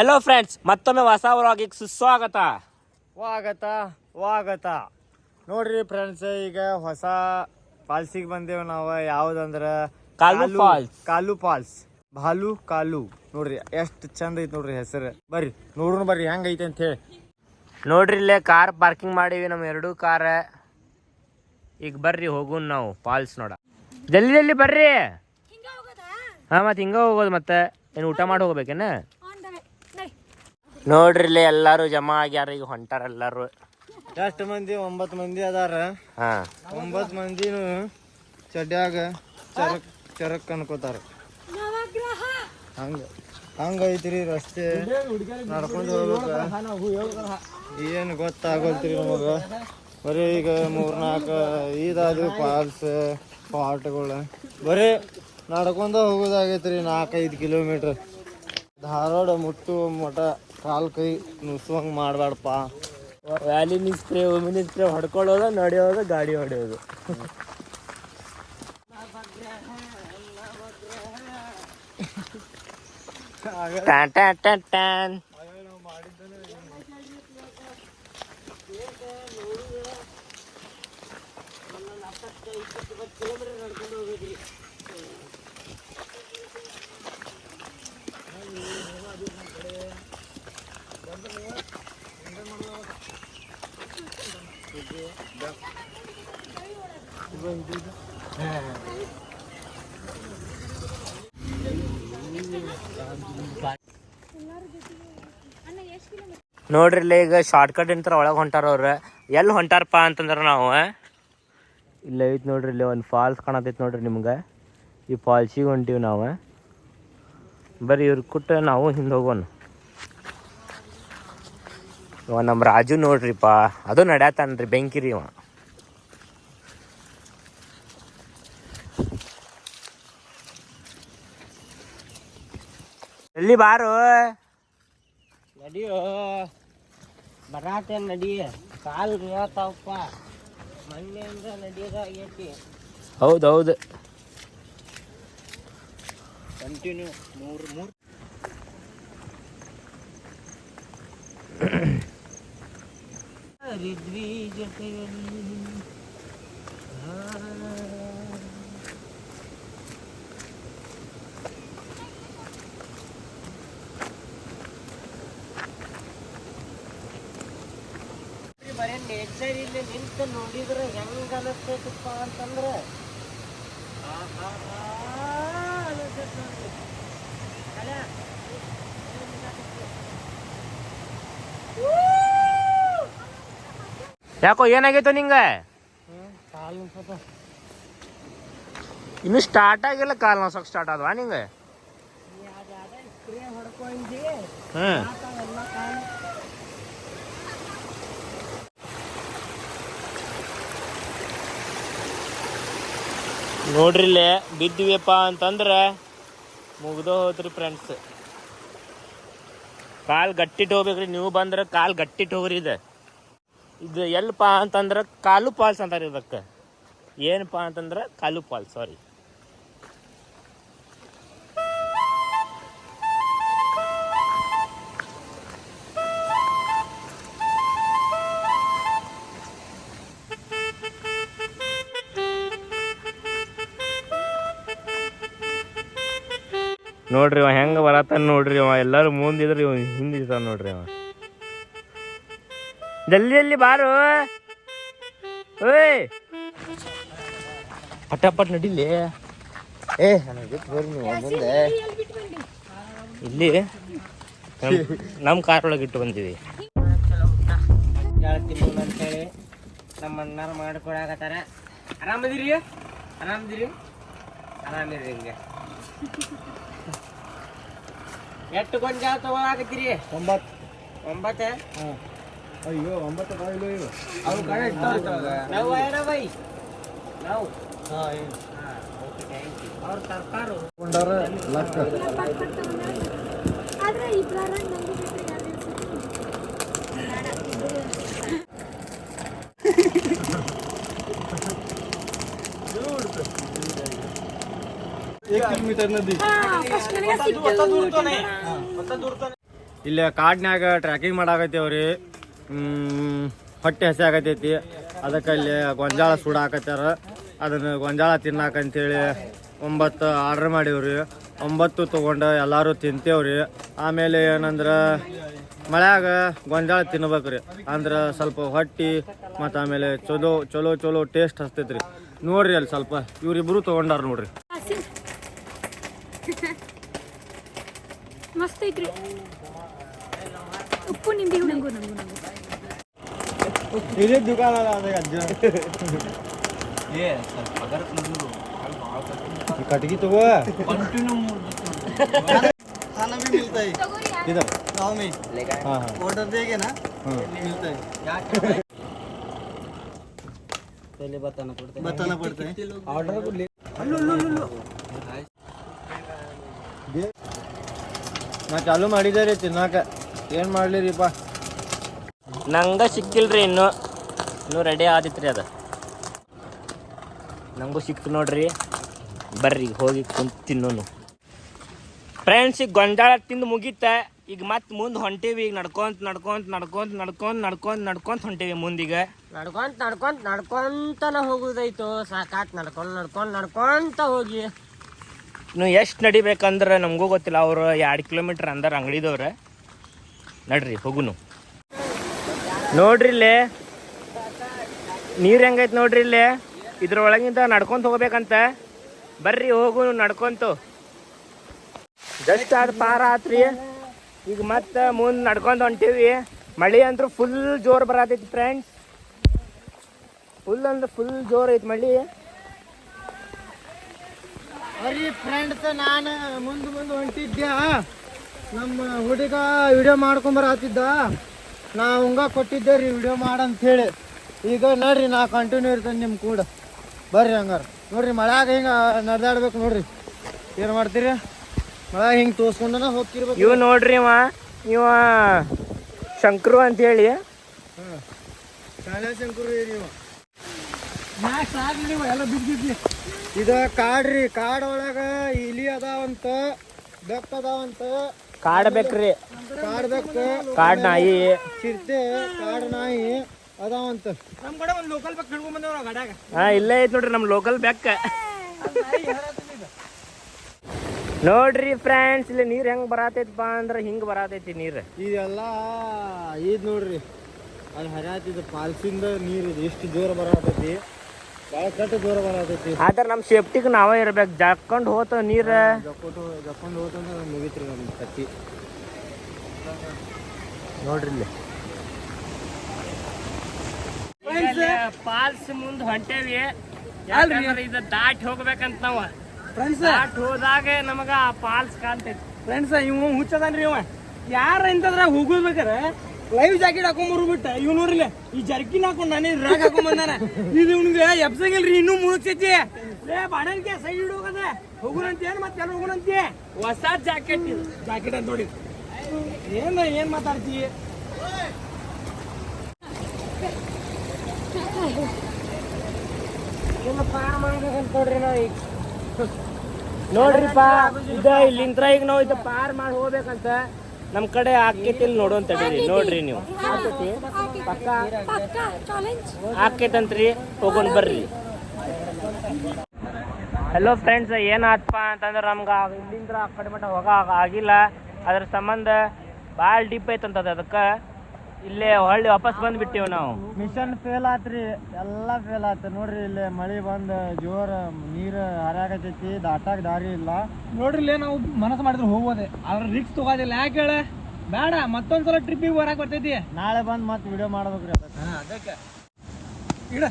Hello friends ಮತ್ತೊಮ್ಮೆ ಹೊಸ ವ್ಲಾಗಿಗೆ ಸುಸ್ವಾಗತ. ಸ್ವಾಗತ ಸ್ವಾಗತ. ನೋಡ್ರಿ ಫ್ರೆಂಡ್ಸ್ ಈಗ ಹೊಸ ಫಾಲ್ಸಿಗೆ ಬಂದೇವ್ ನಾವು. ಯಾವ್ದಂದ್ರ? ಕಾಲು ಫಾಲ್ಸ್ ಕಾಲು ಫಾಲ್ಸ್ ಭಾಲು ಕಾಲು. ನೋಡ್ರಿ ಎಷ್ಟು ಚಂದ ಐತಿ ನೋಡ್ರಿ ಹೆಸರು. ಬರ್ರಿ ನೋಡ್ರು ಬರ್ರಿ ಹೆಂಗ್ ಐತಿ ಅಂತ ಹೇಳಿ. ನೋಡ್ರಿ ಇಲ್ಲೇ ಕಾರ್ ಪಾರ್ಕಿಂಗ್ ಮಾಡೀವಿ ನಮ್ಮ ಎರಡೂ ಕಾರ ಈಗ ಬರ್ರಿ ಹೋಗುನ್ ನಾವು ಫಾಲ್ಸ್ ನೋಡ. ಜಲ್ದಿ ಜಲ್ದಿ ಬರ್ರಿ. ಹಾ ಮತ್ತೆ ಹಿಂಗ ಹೋಗೋದು ಮತ್ತೆ. ಏನು ಊಟ ಮಾಡಿ ಹೋಗ್ಬೇಕೇನ? ನೋಡ್ರಿ ಇಲ್ಲಿ ಎಲ್ಲಾರು ಜಮಾ ಆಗ್ಯಾರ ಈಗ ಹೊಂಟಾರ ಎಲ್ಲಾರು. ಎಷ್ಟು ಮಂದಿ? ಒಂಬತ್ತು ಮಂದಿ ಅದಾರ. ಹಾ. ಒಂಬತ್ತು ಮಂದಿನು ಚಡ್ಯಾಗ ಚರಕ್ ಚರಕ್ ಅನ್ಕೋತಾರ. ಹಂಗ ಹಂಗ ಐತ್ರಿ ರಸ್ತೆ ನಡ್ಕೊಂಡು ಹೋಗ್ಬೇಕ. ಏನು ಗೊತ್ತಾಗೋತ್ರಿ ನಮಗ. ಬರೀ ಈಗ ಮೂರ್ನಾಲ್ಕು ಇದಾದ್ವು ಪಾಲ್ಸ್ ಪಾಟ್ಗಳು ಬರೀ ನಡ್ಕೊಂಡ ಹೋಗೋದಾಗೈತ್ರಿ ನಾಲ್ಕೈದು ಕಿಲೋಮೀಟ್ರ್. ಧಾರವಾಡ ಮುಟ್ಟು ಮಠ. ಕಾಲ್ ಕೈ ನುಸುವಂಗೆ ಮಾಡಬೇಡಪ್ಪ ವ್ಯಾಲಿನ ಸ್ಪ್ರೇ ಒಮಿನ ಸ್ಪ್ರೇ ಹೊಡ್ಕೊಳ್ಳೋದು, ನಡೆಯೋದು, ಗಾಡಿ ಹೊಡೆಯೋದು. ಟ್ಯಾನ್ ಟ್ಯಾನ್ ಟ್ಯಾನ್ ಟ್ಯಾನ್ ನೋಡ್ರಿ ಇಲ್ಲ ಈಗ ಶಾರ್ಟ್ ಕಟ್ ಇಂತರ ಒಳಗೆ ಹೊಂಟಾರ ಅವ್ರ. ಎಲ್ಲಿ ಹೊಂಟಾರಪ್ಪ ಅಂತಂದ್ರೆ ನಾವು ಇಲ್ಲ ಐತ್ ನೋಡ್ರಿ ಇಲ್ಲಿ ಒಂದು ಫಾಲ್ಸ್ ಕಾಣತೈತಿ ನೋಡ್ರಿ ನಿಮ್ಗೆ. ಈ ಫಾಲ್ಸಿಗೆ ಹೊಂಟೀವಿ ನಾವು ಬರೀ ಇವ್ರ ಕುಟ್ಟ ನಾವು ಹಿಂದೆ ಹೋಗೋಣ ಇವ ನಮ್ಮ ರಾಜು ನೋಡ್ರಿಪ್ಪ ಅದು ನಡ್ಯಾತಾನ್ರಿ ಬೆಂಕಿರಿ ಇವ. ಎಲ್ಲಿ ಬಾರು. ನಡಿಯೋ. ಬರಾಟೆ ನಡಿ. ಕಾಲು ಹೇಳ್ತಾವಪ್ಪ ಮೊನ್ನೆಯಿಂದ ನಡಿಯೋದಾಗೈತಿ ಹೌದು ಹೌದು ಕಂಟಿನ್ಯೂ ಮೂರು ಮೂರು. ರಿದ್ವಿ ಜೊತೆಯಲ್ಲಿ ನೇಚರ್ ಇಲ್ಲಿ ನಿಂತು ನೋಡಿದ್ರೆ ಹೆಂಗ ಅನಿಸ್ತೈತಪ್ಪ ಅಂತಂದ್ರೆ ಯಾಕೋ ಏನಾಗೈತೋ ನಿಂಗೆ? ಕಾಲು ಇನ್ನು ಸ್ಟಾರ್ಟ್ ಆಗಿಲ್ಲ ಕಾಲ್ ನೋಸಕ್ ಸ್ಟಾರ್ಟ್ ಆದವಾ ನಿಂಗೆ? ಸ್ಪ್ರೇ ನೋಡ್ರಿ ಇಲ್ಲೇ, ಬಿದ್ದಿವಿಯಪ್ಪ ಅಂತಂದ್ರೆ ಮುಗ್ದೋ ಹೋದ್ರಿ ಫ್ರೆಂಡ್ಸ್ ಕಾಲು ಗಟ್ಟಿಟ್ಟು ಹೋಗ್ಬೇಕ್ರಿ, ನೀವು ಬಂದ್ರೆ ಕಾಲು ಗಟ್ಟಿಟ್ಟು ಹೋಗ್ರಿ ಇದು. ಇದು ಎಲ್ಪ ಅಂತಂದ್ರೆ ಕಾಲು ಪಾಲ್ಸ್ ಅಂತಾರೆ ಇದಕ್ಕೆ. ಏನಪ್ಪ ಅಂತಂದ್ರೆ ಕಾಲು ಪಾಲ್ಸ್ ಸಾರಿ ನೋಡ್ರಿ ಅವ ಹೆಂಗೆ ಬರತ್ತಾನ ನೋಡ್ರಿ ಅವ ಎಲ್ಲರೂ ಮುಂದಿದ್ರಿ ಇವ ಹಿಂದಿರ್ತಾನ ನೋಡ್ರಿ ಅವ ಜಲ್ದಿ ಜಲ್ದಿ ಬಾರು. ಓಯ್. ಪಟಾಪಟ್ ನಡಿಲಿ. ಏ ಮುಂದೆ. ಇಲ್ಲಿ ನಮ್ಮ ನಮ್ ಕಾರ್ ಒಳಗೆ ಇಟ್ಟು ಬಂದಿವಿ. ಅಂತೇಳಿ ನಮ್ಮ ಅಣ್ಣಾರು ಮಾಡ್ಕೊಡಾಕತ್ತಾರ ಆರಾಮದಿರಿ? ಆರಾಮದಿರಿ? ಆರಾಮಿರಿ ಹಿಂಗೆ. ಎಷ್ಟು ಗೊಂಜಾಳ ತಗೊಳಾಕತ್ತೀರಿ ಒಂಬತ್ತು. ಒಂಬತ್ತ? ಅಯ್ಯೋ ಒಂಬತ್ತು ಕಾಯಿಲೆ ಇವು. ಅವು ಕಡೆ ನಾವು ಏನವೈ ನಾವು? ಏನು ಅವ್ರ ತರ್ತಾರು ಕೊಂಡಾರ ನನಗೆ ಸಿಕ್ತು ಇಲ್ಲಿ ಕಾಡ್ನ್ಯಾಗ ಟ್ರ್ಯಾಕಿಂಗ್ ಮಾಡಾಕತ್ತೇವ್ರಿ ಹೊಟ್ಟೆ ಹಸಿ ಆಗತೈತಿ. ಅದಕ್ಕೆ ಇಲ್ಲಿ ಗೊಂಜಾಳ ಸುಡಾಕತ್ಯಾರ ಅದನ್ನ ಗೊಂಜಾಳ ತಿನ್ನಾಕಂತೇಳಿ ಒಂಬತ್ತು ಆರ್ಡರ್ ಮಾಡೀವ್ರಿ. ಒಂಬತ್ತು ತೊಗೊಂಡು ಎಲ್ಲರೂ ತಿಂತೇವ್ರಿ. ಆಮೇಲೆ ಏನಂದ್ರೆ ಮಳೆಯಾಗ ಗೊಂಜಾಳ ತಿನ್ಬೇಕ್ರಿ. ಅಂದ್ರೆ ಸ್ವಲ್ಪ ಹೊಟ್ಟಿ ಮತ್ತು ಆಮೇಲೆ ಚಲೋ ಚಲೋ ಚಲೋ ಟೇಸ್ಟ್ ಹಸ್ತೈತ್ರಿ. ನೋಡ್ರಿ ಅಲ್ಲಿ ಸ್ವಲ್ಪ. ಇವ್ರಿಬ್ರು ತೊಗೊಂಡಾರ ನೋಡ್ರಿ. ಮಸ್ತ್ ಐತ್ರಿ ಉಪ್ಪು ನಿಂಬೆ ನಂಗು ನಂಗು ನಂಗು ಇದೇ ದುಕಾನ ಅದ ಅಜ್ಜ ಕಟ್ಗಿ ತಗೋ खाना भी मिलता है इधर गाँव में हाँ हाँ ऑर्डर देंगे ना हाँ। मिलता है पहले बताना पड़ता है बताना पड़ता है ನಾ ಚಾಲು ಮಾಡಿದೆ ರೀ ತಿನ್ನಾಕ. ಏನು ಮಾಡ್ಲಿರಿಪ್ಪ? ನಂಗೆ ಸಿಕ್ಕಿಲ್ರಿ ಇನ್ನು. ಇನ್ನೂ ರೆಡಿ ಆದಿತ್ರಿ ಅದು. ನಂಗೂ ಸಿಕ್ತು ನೋಡ್ರಿ. ಬರ್ರಿ ಹೋಗಿ ಕುಂತು ತಿನ್ನೋನು. ಫ್ರೆಂಡ್ಸ್ ಈಗ ಗೊಂಜಾಳ ತಿಂದು ಮುಗೀತ. ಈಗ ಮತ್ತೆ ಮುಂದೆ ಹೊಂಟೇವಿ. ಈಗ ನಡ್ಕೊಂತ ನಡ್ಕೊಂತ ನಡ್ಕೊಂತ ನಡ್ಕೊಂತ ನಡ್ಕೊಂತ ನಡ್ಕೊಂತ ಹೊಂಟೇವಿ ಮುಂದೀಗ. ನಡ್ಕೊಂತ ನಡ್ಕೊಂತ ನಡ್ಕೊಂತನ ಹೋಗುದೈತು. ಸಾಕಾತ್ ನಡ್ಕೊಂಡ್ ನಡ್ಕೊಂಡ್ ನಡ್ಕೊಂತ ಹೋಗಿ. ಇನ್ನು ಎಷ್ಟು ನಡಿಬೇಕಂದ್ರೆ ನಮಗೂ ಗೊತ್ತಿಲ್ಲ. ಅವರು ಎರಡು ಕಿಲೋಮೀಟ್ರ್ ಅಂದ್ರೆ ಅಂಗಡಿದವ್ರೆ. ನಡ್ರಿ, ಹೋಗುನು. ನೋಡ್ರಿ ಇಲ್ಲೇ. ನೀರು ಹೆಂಗೈತೆ ನೋಡ್ರಿ ಇಲ್ಲೇ. ಇದ್ರೊಳಗಿಂದ ನಡ್ಕೊಂತ ಹೋಗ್ಬೇಕಂತ. ಬರ್ರಿ ಹೋಗು ನಡ್ಕೊಂತು. ಜಸ್ಟ್ ಅದು ಪಾರ ಆತ್ರಿ. ಈಗ ಮತ್ತೆ ಮುಂದೆ ನಡ್ಕೊಂಡು ಹೊಂಟೀವಿ. ಮಳೆ ಅಂದ್ರೆ ಫುಲ್ ಜೋರ್ ಬರತೈತಿ ಫ್ರೆಂಡ್ಸ್ ಫುಲ್ ಅಂದ್ರೆ ಫುಲ್ ಜೋರ್ ಐತಿ ಮಳೆ. ಅರಿ ಫ್ರೆಂಡ್ಸ್ ನಾನು ಮುಂದೆ ಮುಂದೆ ಹೊಂಟಿದ್ದೆ ನಮ್ಮ ಹುಡುಗ ವಿಡಿಯೋ ಮಾಡ್ಕೊಂಬರತ್ತಿದ್ದ ನಾ ಹಂಗ ಕೊಟ್ಟಿದ್ದೆ ರೀ ವಿಡಿಯೋ ಮಾಡಂತೇಳಿ. ಈಗ ನೋಡ್ರಿ ನಾ ಕಂಟಿನ್ಯೂ ಇರ್ತೇನೆ ನಿಮ್ಮ ಕೂಡ. ಬರ್ರಿ ಹಂಗಾರ. ನೋಡ್ರಿ ಮಳ್ಯಾಗ ಹಿಂಗೆ ನಡೆದಾಡ್ಬೇಕು ನೋಡ್ರಿ. ಏನು ಮಾಡ್ತೀರಿ? ಮಳೆಯಾಗ ಹಿಂಗೆ ತೋರ್ಸ್ಕೊಂಡನ ಹೋಗ್ತಿರ್ಬೇಕು. ಇವ್ ನೋಡ್ರಿ ಇವ ಇವ ಶಂಕರು ಅಂತ ಹೇಳಿ ಶಾಲೆ ಶಂಕರು ನೀವು ಎಲ್ಲ ಬಿದ್ದಿದ್ದಿ. ಇದು ಕಾಡ್ರಿ ಕಾಡ್ ಒಳಗ ಇಲಿ ಅದಾವಂತ ಬೆಕ್ಕ ಅದಾವಂತ. ಕಾಡ್ ಬೇಕ್ರಿ ಕಾಡ್ ಬೆಕ್ಕ ಕಾಡ್ ನಾಯಿ. ಚಿರತೆ ಕಾಡ್ ನಾಯಿ ಅದಾವಂತ. ನಮ್ಮ ಕಡೆ ಒಂದ್ ಲೋಕಲ್ ಹಾ ಇಲ್ಲೇ ಐತ್ ನೋಡ್ರಿ ನಮ್ ಲೋಕಲ್ ಬೆಕ್ಕ. ನೋಡ್ರಿ ಫ್ರೆಂಡ್ಸ್ ಇಲ್ಲಿ ನೀರ್ ಹೆಂಗ್ ಬರಾತೈತಪ್ಪ ಅಂದ್ರ ಹಿಂಗ್ ಬರಾತೈತಿ ನೀರ್. ಇದೆಲ್ಲ ಇದ್ ನೋಡ್ರಿ ಅಲ್ಲಿ ಹರಿಯಾತಿದ ಪಾಲ್ಸಿಂದ ನೀರು ಇದು. ಎಷ್ಟು ಜೋರ ಬರತೈತಿ. ಆದ್ರ ನಮ್ ಸೇಫ್ಟಿಗ್ ನಾವೇ ಇರ್ಬೇಕು. ಜಾಕೊಂಡ್ ಹೋತ ನೀರ್. ಜಕ್ಕೊಟ್ಟು ಜಕ್ಕೊಂಡು ಹೋತಂದ್ರೆ ಮುಗಿತ್ರಿ ನಮ್ಮ ಕತ್ತಿ ನೋಡ್ರಿ ಇಲ್ಲಿ. ಪಾಲ್ಸ್ ಮುಂದ್ ಹೊಂಟೇವಿ. ಯಾಕಂದ್ರ ಇದ ದಾಟಿ ಹೋಗ್ಬೇಕಂತ ನಾವ. ಫ್ರೆಂಡ್ಸ್. ದಾಟ್ ಹೋದಾಗ ನಮಗ ಆ ಪಾಲ್ಸ್ ಕಾಣ್ತೈತಿ. ಫ್ರೆಂಡ್ಸ್ ಇವ್ ಹುಚ್ಚದಾನ್ರಿ ಇವ. ಯಾರ ಇಂತದ್ರ ಹೋಗೋದ್ಬೇಕಾರೆ? ಲೈವ್ ಜಾಕೆಟ್ ಹಾಕೊಂಡ್ಬರು ಬಿಟ್ಟೆ ಇವ್ ನೋಡ್ರಿಲ್ಲ ಈ ಜರ್ಕಿನ್ ಹಾಕೊಂಡ್ ನಾನೇ ರಾಗ್ ಹಾಕೊಂಡ್ ಬಂದಾನ. ಇದು ಇವ್ನಿಗೆ ಎಬ್ಸಂಗಿಲ್ರಿ ಇನ್ನೂ ಮುಳುಗ್ಸೈತಿ. ಏ ಬಾಡನ್ಕೆ ಸೈಡ್ ಹೋಗದ ಹೋಗುನಂತೆ ಏನ್ ಮತ್ತೆ ಎಲ್ಲ ಹೋಗುನಂತೆ ಹೊಸ ಜಾಕೆಟ್ ಇದು. ಜಾಕೆಟ್ ಅಂತ ನೋಡಿ. ಏನ ಏನ್ ಮಾತಾಡ್ತಿ? ನೋಡ್ರಿ ನಾವು ಈಗ ನೋಡ್ರಿಪ್ಪ ಇದ ಇಲ್ಲಿಂತ್ರ ಈಗ ನಾವು ಇದು ಪಾರ್ ಮಾಡಿ ಹೋಗ್ಬೇಕಂತ. ನಮ್ ಕಡೆ ಆಕೈತಿ ಇಲ್ಲಿ ನೋಡೋನ್ ತಡೀರಿ ನೋಡ್ರಿ ನೀವು. ಆಕೇತಂತ್ರಿ ಪಕ್ಕ? ಪಕ್ಕ ಚಾಲೆಂಜ್ ಆಕೈತಂತ್ರಿ ಹೋಗೋಣ ಬರ್ರಿ. ಹಲೋ ಫ್ರೆಂಡ್ಸ್ ಏನಾತಪ್ಪ ಅಂತಂದ್ರೆ ನಮ್ಗೆ ಇಲ್ಲಿಂದ ಆ ಕಡೆ ಮಟ್ಟ ಹೋಗ ಆಗಿಲ್ಲ. ಅದ್ರ ಸಂಬಂಧ ಭಾಳ ಡಿಪ್ ಐತಂತದ ಅದಕ್ಕೆ. ಇಲ್ಲೇ ಹೊಳ್ಳಿ ವಾಪಸ್ ಬಂದ್ಬಿಟ್ಟಿವ್ ನಾವು. ಮಿಷನ್ ಫೇಲ್ ಆತ್ರಿ ಎಲ್ಲ ಫೇಲ್ ಆತ. ನೋಡ್ರಿ ಇಲ್ಲಿ ಮಳಿ ಬಂದ್ ಜೋರ ನೀರು ಹರಿಯಾಗತೈತಿ ದಾಟಾಕ ದಾರಿ ಇಲ್ಲ. ನೋಡ್ರಿ ಇಲ್ಲೇ ನಾವು ಮನಸ್ಸು ಮಾಡಿದ್ರೆ ಹೋಗೋದೆ. ಆದ್ರೆ ರಿಕ್ಸ್ ತಗೋದಿಲ್ಲ. ಯಾಕೆ ಹೇಳ? ಬೇಡ ಮತ್ತೊಂದ್ಸಲ ಟ್ರಿಪ್ಪಿಗೆ ಬರಕ್ ಬರ್ತೈತಿ. ನಾಳೆ ಬಂದ್ ಮತ್ತೆ ವಿಡಿಯೋ ಮಾಡ್ಬೇಕ್ರಿ ಅದಕ್ಕೆ. ಅದಕ್ಕೆ. ಇಡ.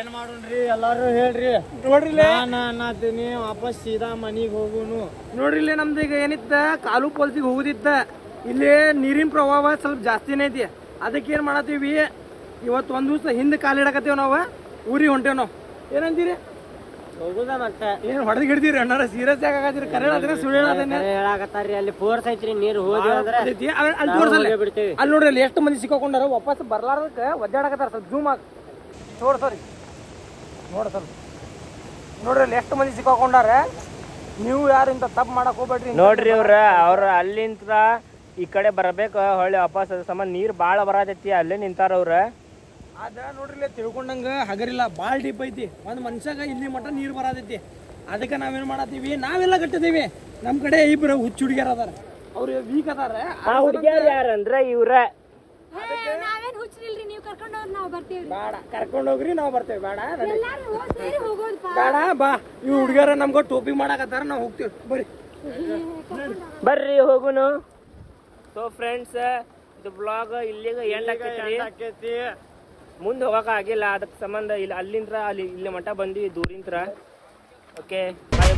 ಏನ್ ಮಾಡೋಣ್ರಿ? ಎಲ್ಲಾರು ಹೇಳ್ರಿ. ನೋಡ್ರಿ ನಾನು ಅನ್ನತೀನಿ ವಾಪಸ್ ಸೀದಾ ಮನಿಗ್ ಹೋಗುನು. ನೋಡ್ರಿಲ್ಲೇ ನಮ್ದು ಈಗ ಏನಿತ್ತ? ಕಾಲು ಪೋಲ್ಸಿಗೆ ಹೋಗುದಿತ್ತ. ಇಲ್ಲಿ ನೀರಿನ ಪ್ರವಾಹ ಸ್ವಲ್ಪ ಜಾಸ್ತಿನೇ ಐತಿ. ಅದಕ್ಕೆ ಏನ್ ಮಾಡತ್ತೀವಿ? ಇವತ್ತು ಒಂದ್ ದಿವಸ ಹಿಂದೆ ಕಾಲಿಡಕತ್ತೀವಿ ನಾವು. ಊರಿಗೆ ಹೊಂಟೇವ್ ನಾವು. ಏನಂತೀರಿ ಹೋಗುದ ಮತ್ತೆ. ಏನ್ ಹೊಡೆದ್ ಹಿಡ್ತೀರಿ ಅಣ್ಣಾರ? ಸೀರಿಯಸ್ ಆಗತ್ತೀರಿ ಕರೆ ಹೇಳತ್ತೀರಿ ಸುಳ್ಳು ಹೇಳತ್ತೀನಿ ಹೇಳಾಕತ್ತಾರ್ರಿ. ಅಲ್ಲಿ ಫೋರ್ಸ್ ಐತ್ರಿ. ನೀರು ಹೋಗಿ. ಅಲ್ಲಿ ಅಲ್ಲಿ ತೋರ್ಸಲ್ಲ. ಅಲ್ಲಿ ನೋಡ್ರಿ ಅಲ್ಲಿ ಎಷ್ಟು ಮಂದಿ ಸಿಕ್ಕೊಂಡಾರ ವಾಪಸ್ ಬರ್ಲಾರ್ದಕ್ಕೆ ಒದ್ದಾಡಕತ್ತಾರ ಸ್ವಲ್ಪ ಜೂಮ್ ಆಗ. ತೋರ್ಸರಿ. ನೋಡ ಸರ್ ನೋಡ್ರಿ ಅಲ್ಲಿ ಎಷ್ಟು ಮಂದಿ ಸಿಕ್ಕಾಕೊಂಡಾರೆ? ನೀವು ಯಾರು ಇಂಥ ತಪ್ಪು ಮಾಡಕ್ ಹೋಗ್ಬೇಡ್ರಿ ನೋಡ್ರಿ ಇವ್ರ ಅವ್ರ ಅಲ್ಲಿಂತ ಈ ಕಡೆ ಬರಬೇಕು ಹೊಳ್ಳಿ ವಾಪಸ್ ಅದ್ರ ಸಂಬಂಧ ನೀರ್ ಬಾಳ ಬರತೈತಿ ಅಲ್ಲೇ ನಿಂತಾರ ಅವ್ರ. ಅದ ನೋಡ್ರಿ ಇಲ್ಲಿ ತಿಳ್ಕೊಂಡಂಗ ಹಗರಿಲ್ಲ ಭಾಳ ಡೀಪ್ ಐತಿ. ಒಂದ್ ಮನುಷ್ಯಾಗ ಇಲ್ಲಿ ಮಟ್ಟ ನೀರು ಬರತೈತಿ. ಅದಕ್ಕೆ ನಾವೇನ್ ಮಾಡತ್ತೀವಿ? ನಾವೆಲ್ಲ ಕಟ್ಟಿದೀವಿ ನಮ್ ಕಡೆ ಇಬ್ರು ಹುಚ್ಚು ಹುಡುಗಿಯರ್ ಅದಾರ. ಅವ್ರು ವೀಕ್ ಅದಾರ. ಆ ಹುಡುಗಿಯರ್ ಯಾರಂದ್ರ ಇವ್ರ. ಹುಚ್ಚರಿಲ್ರಿ ನೀವು ಕರ್ಕೊಂಡು ಹೋಗಿ ನಾವು ಬರ್ತೀವಿ ಬೇಡ ಕರ್ಕೊಂಡು ಹೋಗ್ರಿ ನಾವು ಬರ್ತೇವೆ. ಬೇಡ ನಡಿ. ಎಲ್ಲಾರು ಹೋಗ್ ಸೇರಿ ಹೋಗೋದಪ್ಪ ಬೇಡ ಬಾ. ಈ ಹುಡುಗರ ನಮ್ಗ ಟೋಪಿ ಮಾಡಕತ್ತಾರ ನಾವು ಹೋಗ್ತೀವಿ. ಬರ್ರಿ. ಬರ್ರಿ ಹೋಗುನು. ಸೊ ಫ್ರೆಂಡ್ಸ್ ಇದು ಬ್ಲಾಗ್ ಇಲ್ಲಿಗೆ ಎಂಡ್ ಆಕೈತಿ. ಮುಂದೆ ಹೋಗಕ್ ಆಗಿಲ್ಲ ಅದಕ್ಕೆ ಸಂಬಂಧ ಇಲ್ಲಿ ಅಲ್ಲಿಂದ್ರ ಅಲ್ಲಿ ಇಲ್ಲಿ ಮಠ ಬಂದ್ವಿ ದೂರಿಂದ್ರ ಓಕೆ ಬಾಯ್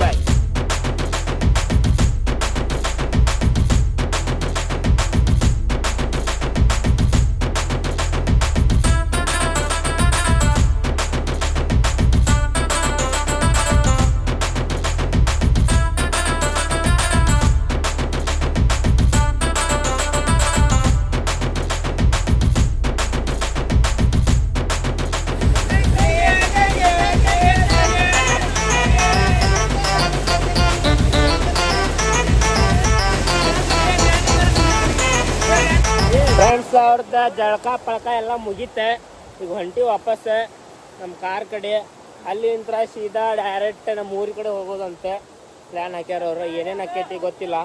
ಅವ್ರದ್ದು ಜಳಕ ಪಳಕ ಎಲ್ಲ ಮುಗೀತೆ, ಈಗ ಹೊಂಟಿ ವಾಪಸ್ ನಮ್ಮ ಕಾರ್ ಕಡೆ. ಅಲ್ಲಿಂತ್ರ ಸೀದಾ ಡೈರೆಕ್ಟ್ ನಮ್ಮ ಊರಿ ಕಡೆ ಹೋಗೋದಂತೆ. ಪ್ಲ್ಯಾನ್ ಹಾಕ್ಯಾರ ಅವರು ಏನೇನು ಹಾಕೈತಿ ಗೊತ್ತಿಲ್ಲ.